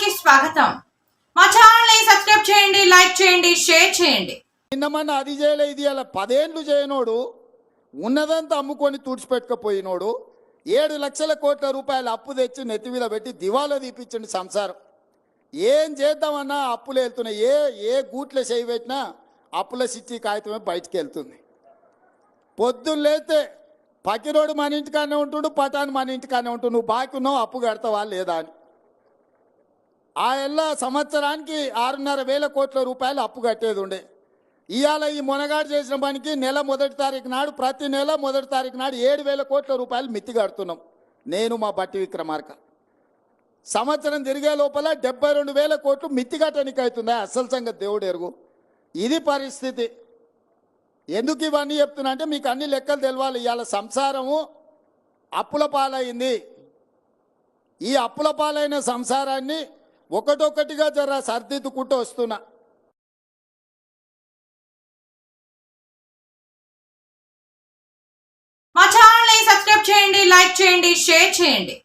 కి స్వాగతం. మా ఛానల్ని సబ్స్క్రైబ్ చేయండి లైక్ చేయండి షేర్ చేయండి. నిన్నమన్న అది చేయలే ఇది అలా పదేండ్లు చేయనోడు ఉన్నదంతా అమ్ముకొని తుడిచిపెట్టుకపోయినోడు ఏడు లక్షల కోట్ల రూపాయల అప్పు తెచ్చి నెత్తి మీద పెట్టి దివాలా తీపించండి సంసారం. ఏం చేద్దామన్నా అప్పులు వెళ్తున్నాయి ఏ ఏ గూట్లో చేయి పెట్టినా అప్పుల సిచ్చి కాగితమే బయటికి వెళ్తుంది. పొద్దున్న లేతే పకిరోడు మన ఇంటికానే ఉంటుండు పటాన్ మన ఇంటికానే ఉంటుండు. నువ్వు బాకీ ఉన్నావు అప్పు కడతావా లేదా అని. ఆ ఎల్ల సంవత్సరానికి ఆరున్నర వేల కోట్ల రూపాయలు అప్పు కట్టేది ఉండే. ఇవాళ ఈ మొనగాడు చేసిన పనికి నెల మొదటి తారీఖు నాడు ప్రతి నెల మొదటి తారీఖు నాడు ఏడు వేల కోట్ల రూపాయలు మిత్తి కడుతున్నాం. నేను మా బట్టి విక్రమార్క. సంవత్సరం తిరిగే లోపల డెబ్బై రెండు వేల కోట్లు మిత్తి కట్టడానికి అవుతుందా అసలు సంగతి దేవుడు ఎరుగు. ఇది పరిస్థితి. ఎందుకు ఇవన్నీ చెప్తున్నా అంటే మీకు అన్ని లెక్కలు తెలవాలి. ఇవాళ సంసారము అప్పుల పాలైంది. ఈ అప్పుల పాలైన సంసారాన్ని ఒకటొకటిగా జర సర్దిద్దుకుంటూ వస్తున్నా. మా ఛానల్ని సబ్స్క్రైబ్ చేయండి లైక్ చేయండి షేర్ చేయండి.